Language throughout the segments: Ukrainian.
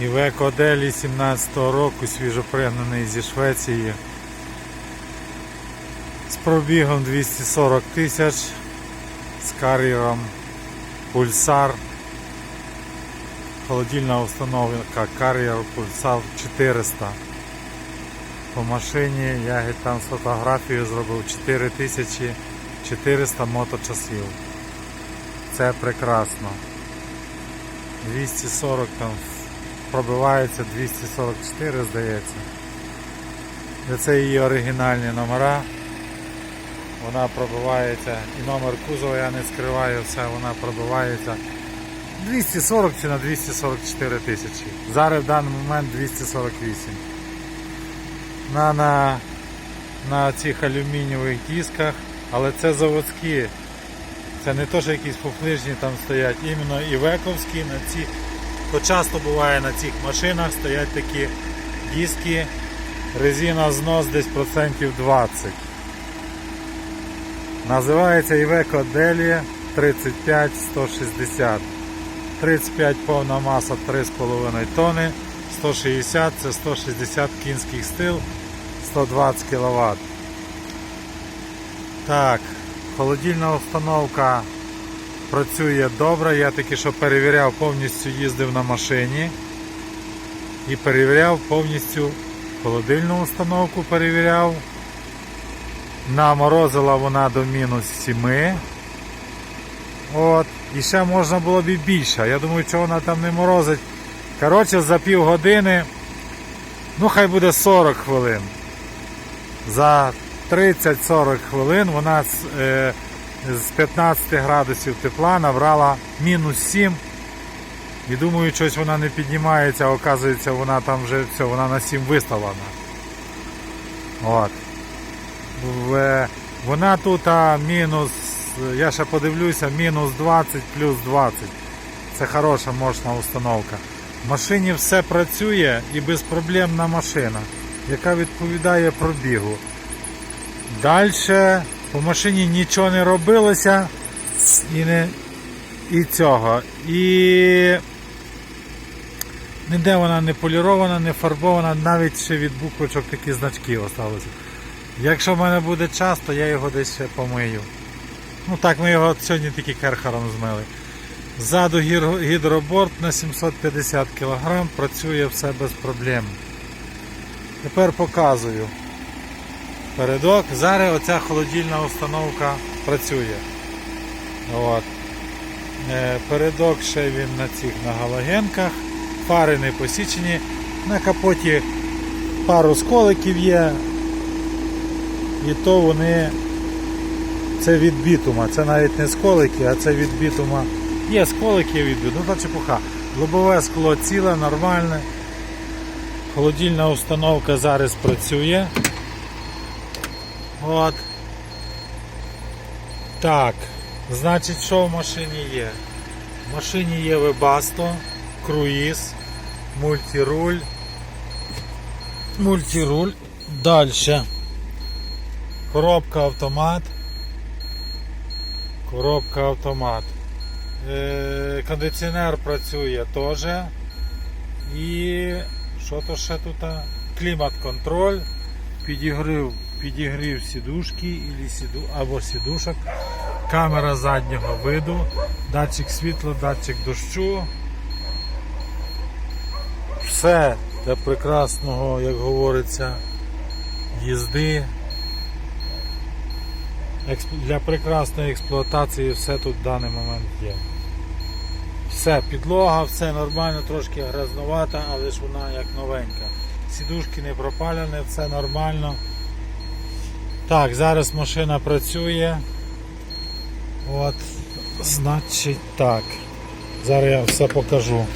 Івеко Делі 17-го року, свіжопригнаний зі Швеції. З пробігом 240 тисяч, з кар'єром Пульсар. Холодильна установка Carrier Pulsar 400. По машині я там з фотографією зробив 4400 моточасів. Це прекрасно. 240 там пробивається 244, здається. Це її оригінальні номера. Вона пробивається і номер кузова я не скриваю, все, вона пробивається 240 чи на 244 тисячі. Зараз в даний момент 248. На, на, на цих алюмінієвих дисках, але це заводські. Це не то, що якісь пофлижні там стоять, іменно івековські на ці. То часто буває на цих машинах стоять такі диски, резина знос десь процентів 20. Називається Iveco Delhi 35 160. 35 повна маса 3,5 тони, 160 це 160 кінських стил, 120 кВт. Так, холодильна установка працює добре. Я таки що перевіряв, повністю їздив на машині і перевіряв повністю холодильну установку перевіряв. Наморозила вона до мінус 7. От. І ще можна було б і більше. Я думаю, що вона там не морозить. Коротше, за пів години, ну хай буде 40 хвилин. За 30-40 хвилин вона е, з 15 градусів тепла набрала мінус 7. І думаю, щось вона не піднімається, а оказується, вона там вже все, вона на 7 виставлена. От. Вона тут а, мінус, я ще подивлюся, мінус 20 плюс 20. Це хороша мощна установка. В машині все працює і безпроблемна машина, яка відповідає пробігу. Далі по машині нічого не робилося і, не, і цього. І ніде вона не полірована, не фарбована, навіть ще від буквочок такі значки залишилися. Якщо в мене буде час, то я його десь ще помию. Ну так, ми його сьогодні тільки керхером змили. Ззаду гідроборд на 750 кг, працює все без проблем. Тепер показую. Передок. Зараз оця холодильна установка працює. От. Е, Передок ще він на цих на галогенках, фари не посічені, на капоті пару сколиків є, і то вони це від бітума, це навіть не сколики, а це від бітума. Є сколики від бітума, ну то чепуха. Лобове скло ціле, нормальне. Холодильна установка зараз працює. От. Так, значить, що в машині є? В машині є Webasto, круїз, мультируль. Мультируль. Далі. Коробка автомат. Коробка автомат. Е, кондиціонер працює теж. І що то ще тут? Клімат-контроль. Підігрів, підігрів сідушки або сідушок. Камера заднього виду, датчик світла, датчик дощу. Все для прекрасного, як говориться, їзди. Для прекрасної експлуатації все тут в даний момент є. Все, підлога, все нормально, трошки грязновата, але ж вона як новенька. Сідушки не пропаляні, все нормально. Так, зараз машина працює. От, значить так. Зараз я все покажу.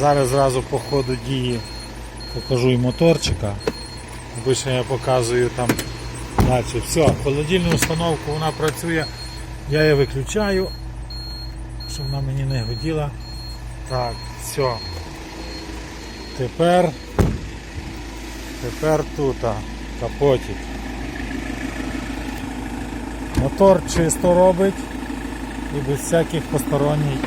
Зараз зразу по ходу дії покажу і моторчика. Обично я показую там далі. Все, холодильну установку вона працює. Я її виключаю, щоб вона мені не годіла. Так, все. Тепер, тепер тут капоті. Мотор чисто робить і без всяких посторонніх.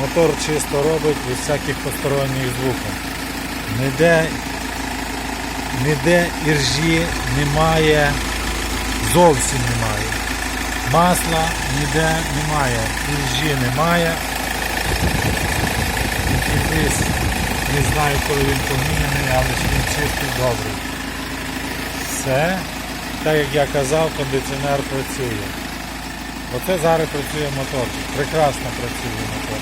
Мотор чисто робить без всяких посторонніх звуків. Ніде, ніде іржі немає, зовсім немає. Масла ніде немає, іржі немає. Не знаю, коли він поміняний, але ж він чистий добрий. Все, так як я казав, кондиціонер працює. Оце зараз працює моторчик. Прекрасно працює мотор.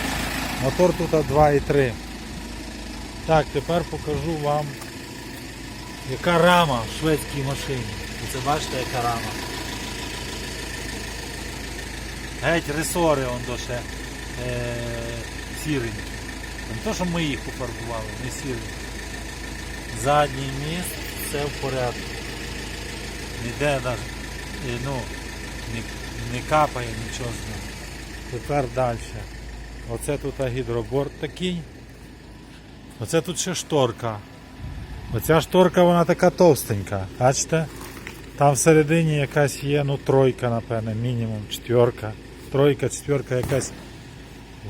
Мотор тут 2,3. Так, тепер покажу вам, яка рама в шведській машині. Оце бачите, яка рама. Геть ресори он до ще е, сіренькі. Не то, що ми їх пофарбували, не сіренькі. Задній міст, все в порядку. Ніде навіть, ну, не, не капає нічого з нього. Тепер далі. Оце тут гідроборд такий. Оце тут ще шторка. Оця шторка вона така товстенька. Бачите? Там всередині якась є, ну тройка, напевне, мінімум, четверка. Тройка, четверка, якась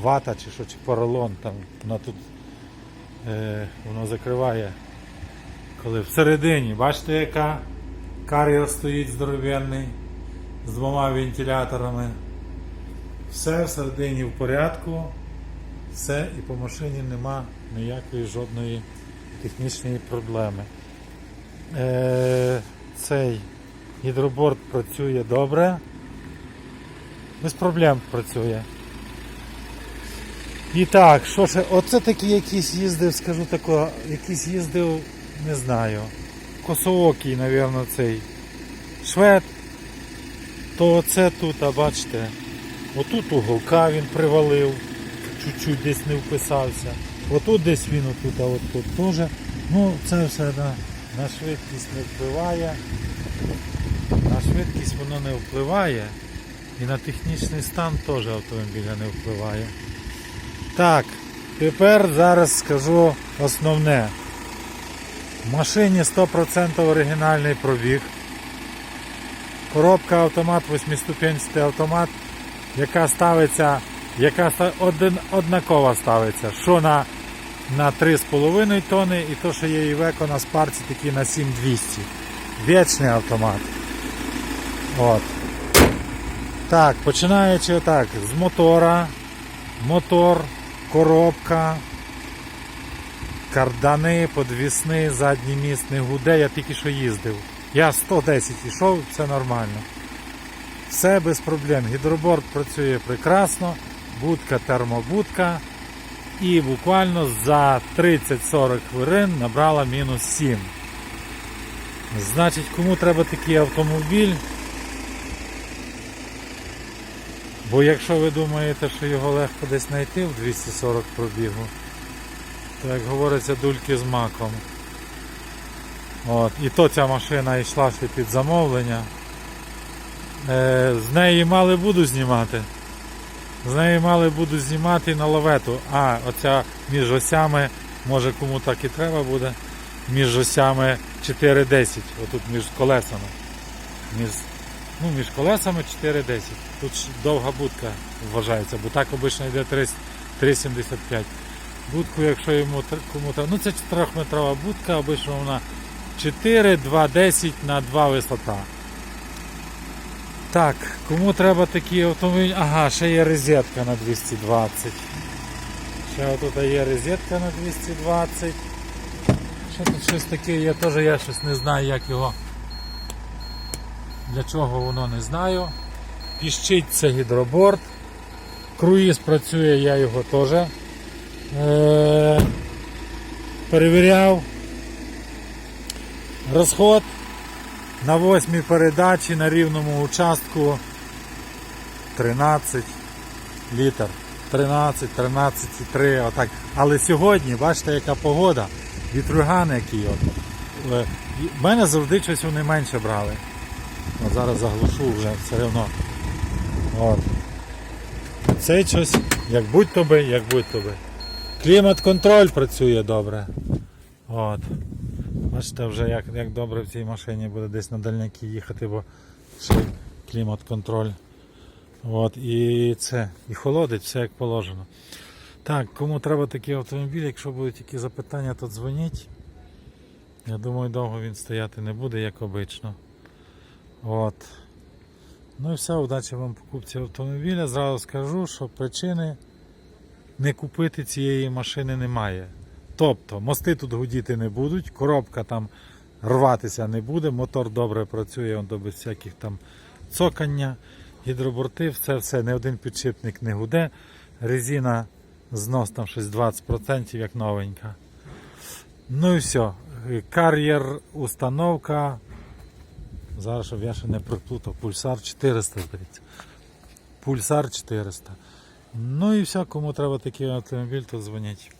вата чи що, чи поролон там. Вона тут е, воно закриває. Коли всередині, бачите, яка кар'єр стоїть здоровенний з двома вентиляторами. Все всередині в порядку, все і по машині нема ніякої жодної технічної проблеми. Е, цей гідроборд працює добре, без проблем працює. І так, що ще, оце такий якийсь їздив, скажу тако, якийсь їздив, не знаю, косоокий, напевно, цей швед, то оце тут, а бачите, отут уголка він привалив, чуть-чуть десь не вписався. Отут десь він отут, а от тут теж. Ну, це все на, на швидкість не впливає. На швидкість воно не впливає. І на технічний стан теж автомобіля не впливає. Так, тепер зараз скажу основне. В машині 100% оригінальний пробіг. Коробка автомат, восьмиступенчатий автомат, яка ставиться, яка один, однакова ставиться. Що на, на 3,5 тонни і то, що є Iveco на спарці такі на 7200. Вічний автомат. От. Так, починаючи отак, з мотора, мотор, коробка, кардани, подвісний, задній міст не гуде, я тільки що їздив. Я 110 йшов, все нормально. Все без проблем. Гідроборд працює прекрасно, будка термобудка. І буквально за 30-40 хвилин набрала мінус 7. Значить, кому треба такий автомобіль? Бо якщо ви думаєте, що його легко десь знайти в 240 пробігу, то як говориться, дульки з маком. От. І то ця машина йшла ще під замовлення. Е, з неї мали буду знімати. З неї мали буду знімати на лавету. А, оця між осями, може кому так і треба буде, між осями 4,10, отут між колесами. Між, ну, між колесами 4,10. Тут довга будка вважається, бо так обично йде 3,75. Будку, якщо йому тр- кому треба. Ну це 4-метрова будка, обично вона 4, 2,10 на 2 висота. Так, кому треба такі автомобілі? Ага, ще є розетка на 220. Ще отут є розетка на 220. Що тут щось таке є, теж я щось не знаю, як його. Для чого воно не знаю. Піщить це гідроборд. Круїз працює, я його теж е- перевіряв. Розход на восьмій передачі на рівному участку 13 літр. 13, 13,3, отак. Але сьогодні, бачите, яка погода, вітруган який от. Е, мене завжди щось вони менше брали. От зараз заглушу вже все одно. От. Цей щось, як будь то би, як будь то би. Клімат-контроль працює добре. От. Бачите, вже як, як добре в цій машині буде десь на дальняки їхати, бо ще клімат-контроль. От, і це, і холодить, все як положено. Так, кому треба такий автомобіль, якщо будуть які запитання, то дзвоніть. Я думаю, довго він стояти не буде, як обично. От. Ну і все, удачі вам покупці автомобіля. Зразу скажу, що причини не купити цієї машини немає. Тобто мости тут гудіти не будуть, коробка там рватися не буде, мотор добре працює, он без всяких там цокання, гідроборти, все, все, не один підшипник не гуде. Резина знос там щось 20%, як новенька. Ну і все. Кар'єр, установка. Зараз, щоб я ще не проплутав. пульсар 400, здається. Пульсар 400. Ну і всякому треба такий автомобіль, то дзвоніть.